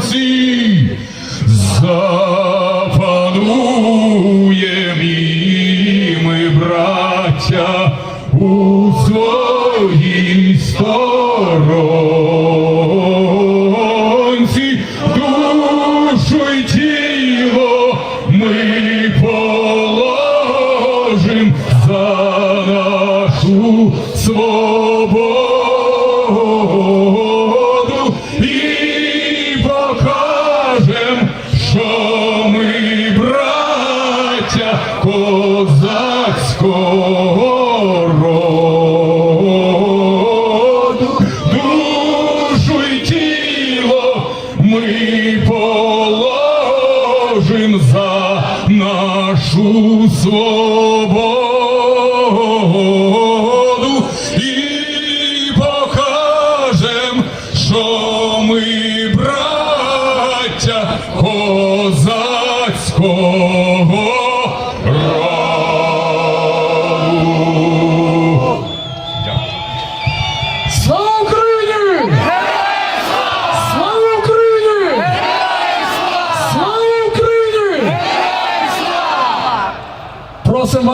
сонці запануєм ми, браття, у своїй сторонці, душу й тіло ми положим за нашу свободу козацького душу й тіло ми положим за нашу свободу і покажем, що ми браття козацького você vai.